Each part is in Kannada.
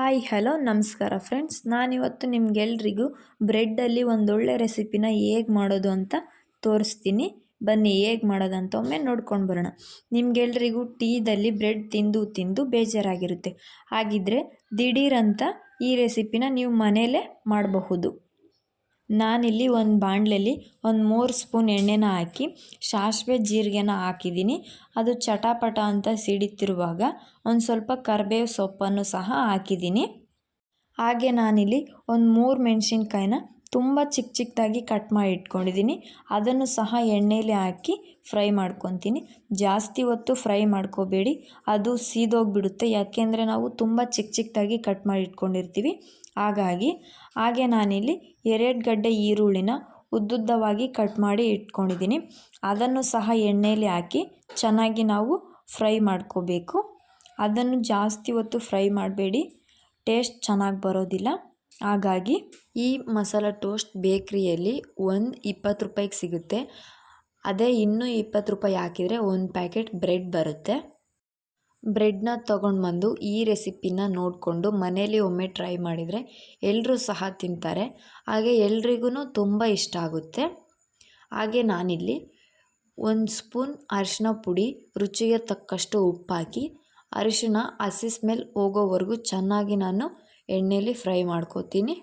ಹಾಯ್, ಹಲೋ, ನಮಸ್ಕಾರ ಫ್ರೆಂಡ್ಸ್. ನಾನಿವತ್ತು ನಿಮಗೆಲ್ರಿಗೂ ಬ್ರೆಡ್ಡಲ್ಲಿ ಒಂದೊಳ್ಳೆ ರೆಸಿಪಿನ ಹೇಗೆ ಮಾಡೋದು ಅಂತ ತೋರಿಸ್ತೀನಿ. ಬನ್ನಿ, ಹೇಗೆ ಮಾಡೋದಂತ ಒಮ್ಮೆ ನೋಡ್ಕೊಂಡು ಬರೋಣ. ನಿಮಗೆಲ್ರಿಗೂ ಟೀದಲ್ಲಿ ಬ್ರೆಡ್ ತಿಂದು ತಿಂದು ಬೇಜಾರಾಗಿರುತ್ತೆ. ಹಾಗಿದ್ರೆ ದಿಢೀರಂತ ಈ ರೆಸಿಪಿನ ನೀವು ಮನೆಯಲ್ಲೇ ಮಾಡಬಹುದು. ನಾನಿಲ್ಲಿ ಒಂದು ಬಾಣಲೆಯಲ್ಲಿ ಒಂದು ಮೂರು ಸ್ಪೂನ್ ಎಣ್ಣೆನ ಹಾಕಿ ಸಾಸಿವೆ ಜೀರಿಗೆನ ಹಾಕಿದ್ದೀನಿ. ಅದು ಚಟಾಪಟ ಅಂತ ಸಿಡಿತಿರುವಾಗ ಒಂದು ಸ್ವಲ್ಪ ಕರಿಬೇವು ಸೊಪ್ಪನ್ನು ಸಹ ಹಾಕಿದ್ದೀನಿ. ಹಾಗೆ ನಾನಿಲ್ಲಿ ಒಂದು ಮೂರು ಮೆಣಸಿನ್ಕಾಯಿನ ತುಂಬ ಚಿಕ್ಕ ಚಿಕ್ಕದಾಗಿ ಕಟ್ ಮಾಡಿ ಇಟ್ಕೊಂಡಿದ್ದೀನಿ. ಅದನ್ನು ಸಹ ಎಣ್ಣೆಯಲ್ಲಿ ಹಾಕಿ ಫ್ರೈ ಮಾಡ್ಕೊತೀನಿ. ಜಾಸ್ತಿ ಹೊತ್ತು ಫ್ರೈ ಮಾಡ್ಕೋಬೇಡಿ. ಅದು ಸೀದೋಗಿಬಿಡುತ್ತೆ. ಯಾಕೆಂದರೆ ನಾವು ತುಂಬ ಚಿಕ್ಕ ಚಿಕ್ಕದಾಗಿ ಕಟ್ ಮಾಡಿ ಇಟ್ಕೊಂಡಿರ್ತೀವಿ. ಹಾಗಾಗಿ ಹಾಗೆ ನಾನಿಲ್ಲಿ ಎರಡು ಗಡ್ಡೆ ಈರುಳ್ಳಿನ ಉದ್ದುದ್ದವಾಗಿ ಕಟ್ ಮಾಡಿ ಇಟ್ಕೊಂಡಿದ್ದೀನಿ. ಅದನ್ನು ಸಹ ಎಣ್ಣೆಯಲ್ಲಿ ಹಾಕಿ ಚೆನ್ನಾಗಿ ನಾವು ಫ್ರೈ ಮಾಡ್ಕೋಬೇಕು. ಅದನ್ನು ಜಾಸ್ತಿ ಹೊತ್ತು ಫ್ರೈ ಮಾಡಬೇಡಿ. ಟೇಸ್ಟ್ ಚೆನ್ನಾಗಿ ಬರೋದಿಲ್ಲ. ಹಾಗಾಗಿ ಈ ಮಸಾಲ ಟೋಸ್ಟ್ ಬೇಕ್ರಿಯಲ್ಲಿ ಒಂದು ಇಪ್ಪತ್ತು ರೂಪಾಯಿಗೆ ಸಿಗುತ್ತೆ. ಅದೇ ಇನ್ನೂ ಇಪ್ಪತ್ತು ರೂಪಾಯಿ ಹಾಕಿದರೆ ಒಂದು ಪ್ಯಾಕೆಟ್ ಬ್ರೆಡ್ ಬರುತ್ತೆ. ಬ್ರೆಡ್ನ ತೊಗೊಂಡು ಬಂದು ಈ ರೆಸಿಪಿನ ನೋಡಿಕೊಂಡು ಮನೇಲಿ ಒಮ್ಮೆ ಟ್ರೈ ಮಾಡಿದರೆ ಎಲ್ಲರೂ ಸಹ ತಿಂತಾರೆ. ಹಾಗೆ ಎಲ್ರಿಗೂ ತುಂಬ ಇಷ್ಟ ಆಗುತ್ತೆ. ಹಾಗೆ ನಾನಿಲ್ಲಿ ಒಂದು ಸ್ಪೂನ್ ಅರಿಶಿನ ಪುಡಿ, ರುಚಿಗೆ ತಕ್ಕಷ್ಟು ಉಪ್ಪಾಕಿ, ಅರಿಶಿನ ಹಸಿ ಸ್ಮೆಲ್ ಹೋಗೋವರೆಗೂ ಚೆನ್ನಾಗಿ ನಾನು ಎಣ್ಣೆಯಲ್ಲಿ ಫ್ರೈ ಮಾಡ್ಕೋತೀನಿ.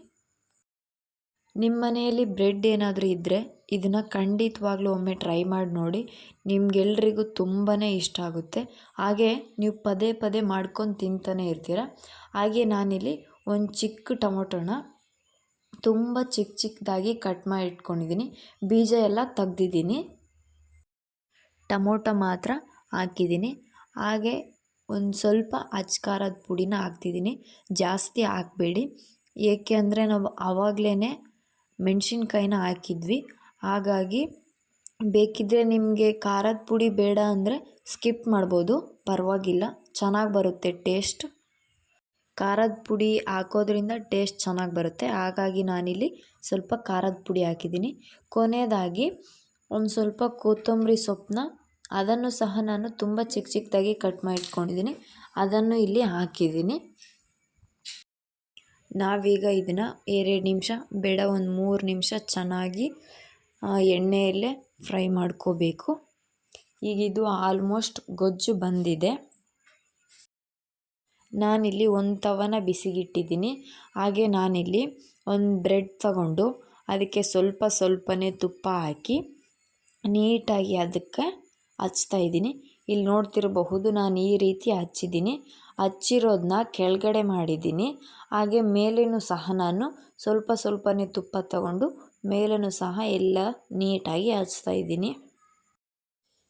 ನಿಮ್ಮ ಮನೆಯಲ್ಲಿ ಬ್ರೆಡ್ ಏನಾದರೂ ಇದ್ದರೆ ಇದನ್ನು ಖಂಡಿತವಾಗ್ಲೂ ಒಮ್ಮೆ ಟ್ರೈ ಮಾಡಿ ನೋಡಿ, ನಿಮ್ಗೆಲ್ರಿಗೂ ತುಂಬಾ ಇಷ್ಟ ಆಗುತ್ತೆ. ಹಾಗೆ ನೀವು ಪದೇ ಪದೇ ಮಾಡ್ಕೊಂಡು ತಿಂತಾನೆ ಇರ್ತೀರ. ಹಾಗೆ ನಾನಿಲ್ಲಿ ಒಂದು ಚಿಕ್ಕ ಟೊಮೊಟೊನ ತುಂಬ ಚಿಕ್ಕ ಚಿಕ್ಕದಾಗಿ ಕಟ್ ಮಾಡಿ ಇಟ್ಕೊಂಡಿದ್ದೀನಿ ಬೀಜ ಎಲ್ಲ ತೆಗ್ದಿದ್ದೀನಿ ಟೊಮೊಟೊ ಮಾತ್ರ ಹಾಕಿದ್ದೀನಿ ಹಾಗೆ ಒಂದು ಸ್ವಲ್ಪ ಅಚ್ಕಾರದ ಪುಡಿನ ಹಾಕ್ತಿದ್ದೀನಿ ಜಾಸ್ತಿ ಹಾಕಬೇಡಿ. ಏಕೆ ಅಂದರೆ ನಾವು ಆವಾಗಲೇ ಮೆಣಸಿನ್ಕಾಯಿನ ಹಾಕಿದ್ವಿ. ಹಾಗಾಗಿ ಬೇಕಿದ್ದರೆ ನಿಮಗೆ ಖಾರದ ಪುಡಿ ಬೇಡ ಅಂದರೆ ಸ್ಕಿಪ್ ಮಾಡ್ಬೋದು. ಪರವಾಗಿಲ್ಲ, ಚೆನ್ನಾಗಿ ಬರುತ್ತೆ ಟೇಸ್ಟ್. ಖಾರದ ಪುಡಿ ಹಾಕೋದ್ರಿಂದ ಟೇಸ್ಟ್ ಚೆನ್ನಾಗಿ ಬರುತ್ತೆ. ಹಾಗಾಗಿ ನಾನಿಲ್ಲಿ ಸ್ವಲ್ಪ ಖಾರದ ಪುಡಿ ಹಾಕಿದ್ದೀನಿ. ಕೊನೆಯದಾಗಿ ಒಂದು ಸ್ವಲ್ಪ ಕೊತ್ತಂಬರಿ ಸೊಪ್ಪನ್ನ ಅದನ್ನು ಸಹ ನಾನು ತುಂಬ ಚಿಕ್ಕ ಚಿಕ್ಕದಾಗಿ ಕಟ್ ಮಾಡಿ ಇಟ್ಕೊಂಡಿದ್ದೀನಿ ಅದನ್ನು ಇಲ್ಲಿ ಹಾಕಿದ್ದೀನಿ. ನಾವೀಗ ಇದನ್ನು ಎರಡು ನಿಮಿಷ, ಬೇಡ, ಒಂದು ಮೂರು ನಿಮಿಷ ಚೆನ್ನಾಗಿ ಎಣ್ಣೆಯಲ್ಲೇ ಫ್ರೈ ಮಾಡ್ಕೋಬೇಕು. ಈಗ ಇದು ಆಲ್ಮೋಸ್ಟ್ ಗೊಜ್ಜು ಬಂದಿದೆ. ನಾನಿಲ್ಲಿ ಒಂದು ತವನ ಬಿಸಿಗಿಟ್ಟಿದ್ದೀನಿ. ಹಾಗೆ ನಾನಿಲ್ಲಿ ಒಂದು ಬ್ರೆಡ್ ತಗೊಂಡು ಅದಕ್ಕೆ ಸ್ವಲ್ಪ ಸ್ವಲ್ಪನೇ ತುಪ್ಪ ಹಾಕಿ ನೀಟಾಗಿ ಅದಕ್ಕೆ ಹಚ್ತಾ ಇದ್ದೀನಿ. ಇಲ್ಲಿ ನೋಡ್ತಿರಬಹುದು ನಾನು ಈ ರೀತಿ ಹಚ್ಚಿದ್ದೀನಿ. ಹಚ್ಚಿರೋದನ್ನ ಕೆಳಗಡೆ ಮಾಡಿದ್ದೀನಿ. ಹಾಗೆ ಮೇಲೇನು ಸಹ ನಾನು ಸ್ವಲ್ಪ ಸ್ವಲ್ಪನೇ ತುಪ್ಪ ತಗೊಂಡು ಮೇಲೂ ಸಹ ಎಲ್ಲ ನೀಟಾಗಿ ಹಚ್ತಾ ಇದ್ದೀನಿ.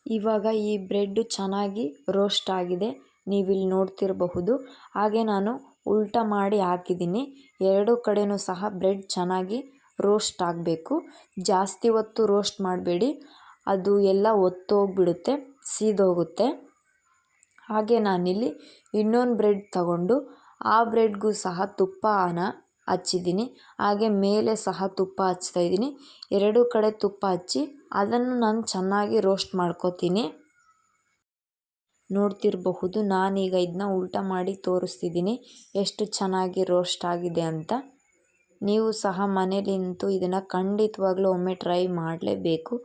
ಇವಾಗ ಈ ಬ್ರೆಡ್ಡು ಚೆನ್ನಾಗಿ ರೋಸ್ಟ್ ಆಗಿದೆ. ನೀವಿಲ್ಲಿ ನೋಡ್ತಿರಬಹುದು. ಹಾಗೆ ನಾನು ಉಲ್ಟ ಮಾಡಿ ಹಾಕಿದ್ದೀನಿ. ಎರಡು ಕಡೆಯೂ ಸಹ ಬ್ರೆಡ್ ಚೆನ್ನಾಗಿ ರೋಸ್ಟ್ ಆಗಬೇಕು. ಜಾಸ್ತಿ ಹೊತ್ತು ರೋಸ್ಟ್ ಮಾಡಬೇಡಿ. ಅದು ಎಲ್ಲ ಒತ್ತೋಗ್ಬಿಡುತ್ತೆ, ಸೀದೋಗುತ್ತೆ. ಹಾಗೆ ನಾನಿಲ್ಲಿ ಇನ್ನೊಂದು ಬ್ರೆಡ್ ತಗೊಂಡು ಆ ಬ್ರೆಡ್ಗೂ ಸಹ ತುಪ್ಪನ ಹಚ್ಚಿದ್ದೀನಿ. ಹಾಗೆ ಮೇಲೆ ಸಹ ತುಪ್ಪ ಹಚ್ತಾ ಇದ್ದೀನಿ. ಎರಡೂ ಕಡೆ ತುಪ್ಪ ಹಚ್ಚಿ ಅದನ್ನು ನಾನು ಚೆನ್ನಾಗಿ ರೋಸ್ಟ್ ಮಾಡ್ಕೋತೀನಿ. ನೋಡ್ತಿರಬಹುದು, ನಾನೀಗ ಇದನ್ನ ಉಲ್ಟ ಮಾಡಿ ತೋರಿಸ್ತಿದ್ದೀನಿ. ಎಷ್ಟು ಚೆನ್ನಾಗಿ ರೋಸ್ಟ್ ಆಗಿದೆ ಅಂತ. ನೀವು ಸಹ ಮನೇಲಿಂತೂ ಇದನ್ನು ಖಂಡಿತವಾಗ್ಲೂ ಒಮ್ಮೆ ಟ್ರೈ ಮಾಡಲೇಬೇಕು.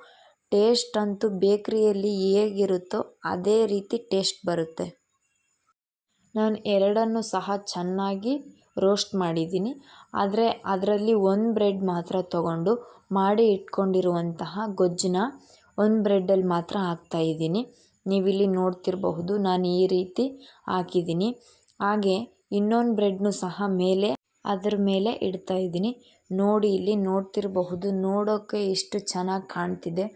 ಟೇಸ್ಟ್ ಅಂತೂ ಬೇಕ್ರಿಯಲ್ಲಿ ಹೇಗಿರುತ್ತೋ ಅದೇ ರೀತಿ ಟೇಸ್ಟ್ ಬರುತ್ತೆ. ನಾನು ಎರಡನ್ನು ಸಹ ಚೆನ್ನಾಗಿ ರೋಸ್ಟ್ ಮಾಡಿದ್ದೀನಿ. ಆದರೆ ಅದರಲ್ಲಿ ಒಂದು ಬ್ರೆಡ್ ಮಾತ್ರ ತಗೊಂಡು ಮಾಡಿ ಇಟ್ಕೊಂಡಿರುವಂತಹ ಗೊಜ್ಜನ್ನ ಒಂದು ಬ್ರೆಡ್ಡಲ್ಲಿ ಮಾತ್ರ ಹಾಕ್ತಾಯಿದ್ದೀನಿ ನೀವಿಲ್ಲಿ ನೋಡ್ತಿರಬಹುದು, ನಾನು ಈ ರೀತಿ ಹಾಕಿದ್ದೀನಿ. ಹಾಗೆ ಇನ್ನೊಂದು ಬ್ರೆಡ್ನು ಸಹ ಮೇಲೆ, ಅದರ ಮೇಲೆ ಇಡ್ತಾ ಇದ್ದೀನಿ. ನೋಡಿ, ಇಲ್ಲಿ ನೋಡ್ತಿರಬಹುದು ನೋಡೋಕ್ಕೆ ಎಷ್ಟು ಚೆನ್ನಾಗಿ ಕಾಣ್ತಿದೆ.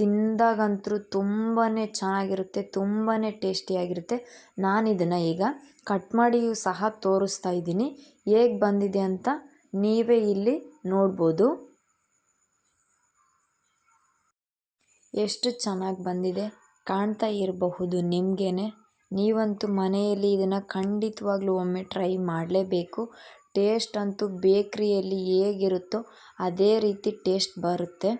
ತಿಂದಾಗಂತೂ ತುಂಬಾ ಚೆನ್ನಾಗಿರುತ್ತೆ ತುಂಬಾ ಟೇಸ್ಟಿಯಾಗಿರುತ್ತೆ. ನಾನು ಇದನ್ನು ಈಗ ಕಟ್ ಮಾಡಿಯೂ ಸಹ ತೋರಿಸ್ತಾ ಇದ್ದೀನಿ. ಹೇಗೆ ಬಂದಿದೆ ಅಂತ ನೀವೇ ಇಲ್ಲಿ ನೋಡ್ಬೋದು. ಎಷ್ಟು ಚೆನ್ನಾಗಿ ಬಂದಿದೆ, ಕಾಣ್ತಾ ಇರಬಹುದು ನಿಮಗೇ ನೀವಂತೂ ಮನೆಯಲ್ಲಿ ಇದನ್ನು ಖಂಡಿತವಾಗ್ಲೂ ಒಮ್ಮೆ ಟ್ರೈ ಮಾಡಲೇಬೇಕು. ಟೇಸ್ಟ್ ಅಂತೂ ಬೇಕ್ರಿಯಲ್ಲಿ ಹೇಗಿರುತ್ತೋ ಅದೇ ರೀತಿ ಟೇಸ್ಟ್ ಬರುತ್ತೆ.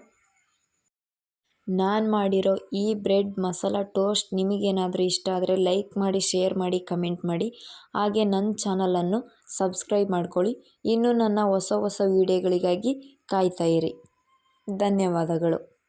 ನಾನು ಮಾಡಿರೋ ಈ ಬ್ರೆಡ್ ಮಸಾಲ ಟೋಸ್ಟ್ ನಿಮಗೇನಾದರೂ ಇಷ್ಟ ಆದರೆ ಲೈಕ್ ಮಾಡಿ, ಶೇರ್ ಮಾಡಿ, ಕಮೆಂಟ್ ಮಾಡಿ. ಹಾಗೆ ನನ್ನ ಚಾನಲನ್ನು ಸಬ್ಸ್ಕ್ರೈಬ್ ಮಾಡ್ಕೊಳ್ಳಿ. ಇನ್ನು ನನ್ನ ಹೊಸ ಹೊಸ ವೀಡಿಯೋಗಳಿಗಾಗಿ ಕಾಯ್ತಾಯಿರಿ ಧನ್ಯವಾದಗಳು.